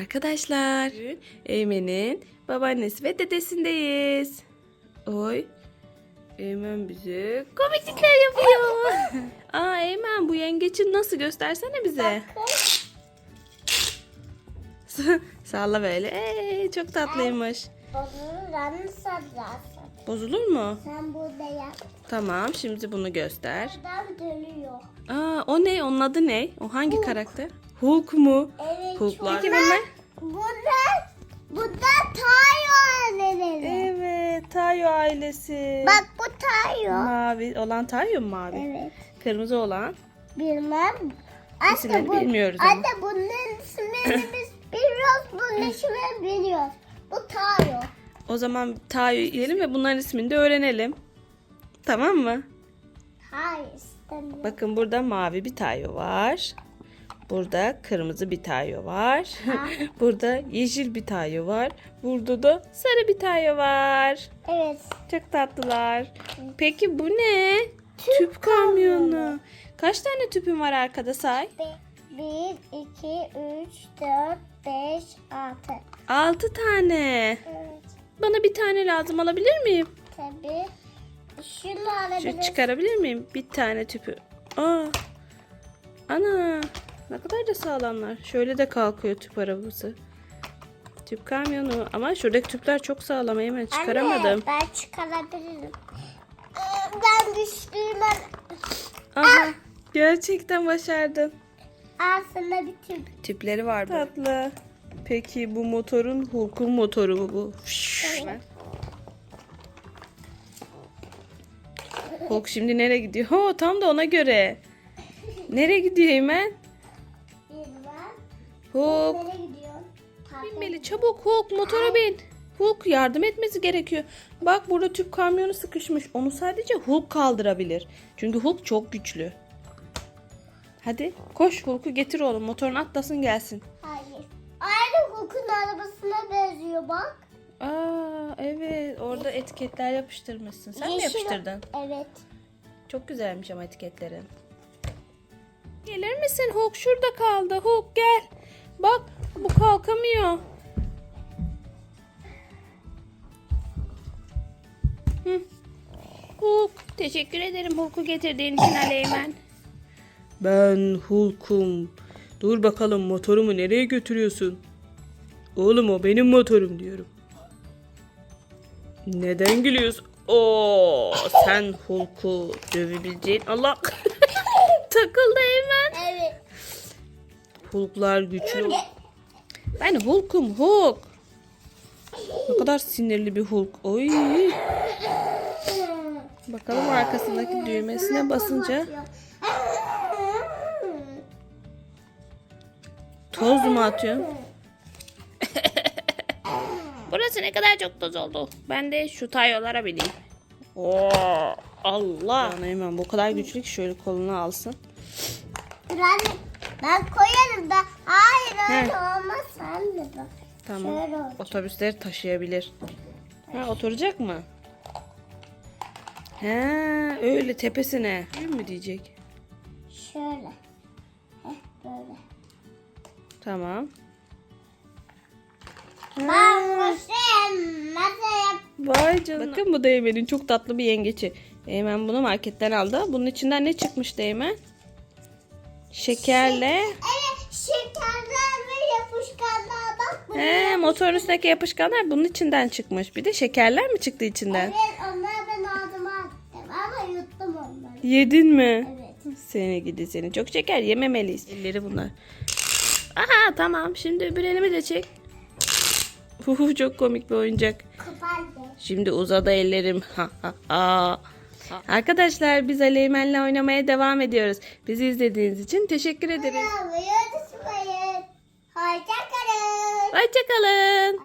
Arkadaşlar, Eymen'in babaannesi ve dedesindeyiz. Oy, Eymen bize komiklikler yapıyor. Aa Eymen bu yengeçin nasıl göstersene bize. Salla böyle. Ee, çok tatlıymış. Bozulur mu? Sen burada yap. Tamam, şimdi bunu göster. Adam dönüyor. Aa o ne? Onun adı ne? O hangi karakter? Hulk mu? Evet. Hulklar. Peki bunlar? Burada, burada Tayo anneleri. Evet, Tayo ailesi. Bak bu Tayo. Mavi olan Tayo mu mavi? Evet. Kırmızı olan. Bilmem. İsimlerini bu- bilmiyoruz ama. Anne bunun isimlerini biz biliyoruz. Bunun isimlerini biliyoruz. Bu Tayo. O zaman Tayo diyelim ve bunların ismini de öğrenelim. Tamam mı? Hayır istemiyorum. Bakın burada mavi bir Tayo var. Burada kırmızı bir Tayo var. burada yeşil bir Tayo var. Burada da sarı bir Tayo var. Evet. Çok tatlılar. Peki bu ne? Tüp, kamyonu. Kaç tane tüpün var arkada say? 1, 2, 3, 4, 5, 6. 6 tane. Evet. Bana bir tane lazım alabilir miyim? Tabii. Şunu Şu alabiliriz. çıkarabilir miyim? Bir tane tüpü. Aa. Ana. Ne kadar da sağlamlar. Şöyle de kalkıyor tüp arabası. Tüp kamyonu. Ama şuradaki tüpler çok sağlam. Hemen çıkaramadım. Anne, ben çıkarabilirim. Ben düştüğüme Aha. Gerçekten başardın. aslında bir tüp. Tipleri var Tatlı. Peki bu motorun Hulk'un motoru mu bu? Evet. Hulk şimdi nereye gidiyor? Ho tam da ona göre. Nereye gidiyor hemen? Gidiyor? Binmeli çabuk Hulk motora bin. Hulk yardım etmesi gerekiyor. Bak burada tüp kamyonu sıkışmış. Onu sadece Hulk kaldırabilir. Çünkü Hulk çok güçlü. Hadi koş Hulk'u getir oğlum. Motorun atlasın gelsin. Hayır. Aynı Hulk'un arabasına benziyor bak. Aa evet orada etiketler yapıştırmışsın. Sen mi Yeşil- yapıştırdın? Evet. Çok güzelmiş ama etiketlerin. Gelir misin Hulk? Şurada kaldı. Hulk gel. Bak bu kalkamıyor. Hı. Hulk. Teşekkür ederim Hulk'u getirdiğin için Aleymen. Ben Hulk'um. Dur bakalım motorumu nereye götürüyorsun? Oğlum o benim motorum diyorum. Neden gülüyorsun? Oo, sen Hulk'u dövebileceğin Allah takıldı hemen. Evet. Hulk'lar güçlü. Ben Hulk'um Hulk. Ne kadar sinirli bir Hulk. Oy. Bakalım arkasındaki düğmesine basınca toz mu atıyor? Burası ne kadar çok toz oldu. Ben de şu tayolara bineyim. Oo, Allah. Yani hemen bu kadar güçlü ki şöyle kolunu alsın. Ben koyarım da. Hayır öyle He. olmaz. Sen de bak. Tamam. Şöyle olacak. Otobüsleri taşıyabilir. Ha oturacak mı? He öyle tepesine. Yürü mü diyecek? Şöyle. Heh, böyle. Tamam. Ben koşayım. Masaya Vay canına. Bakın bu da Eymen'in çok tatlı bir yengeçi. Eymen bunu marketten aldı. Bunun içinden ne çıkmıştı Eymen? Şekerle. Evet şekerler ve yapışkanlar bak. He motorun üstündeki yapışkanlar bunun içinden çıkmış. Bir de şekerler mi çıktı içinden? Evet onları ben ağzıma attım ama yuttum onları. Yedin mi? Evet. Seni gidi seni. Çok şeker yememeliyiz. Elleri bunlar. Aha tamam. Şimdi öbür elimi de çek. Huhu çok komik bir oyuncak. Kapandı. Şimdi uzadı ellerim. Ha ha ha. Arkadaşlar biz Aleymen'le oynamaya devam ediyoruz. Bizi izlediğiniz için teşekkür ederiz. Bravo, yıldız bayır. Hoşça kalın. Hoşçakalın.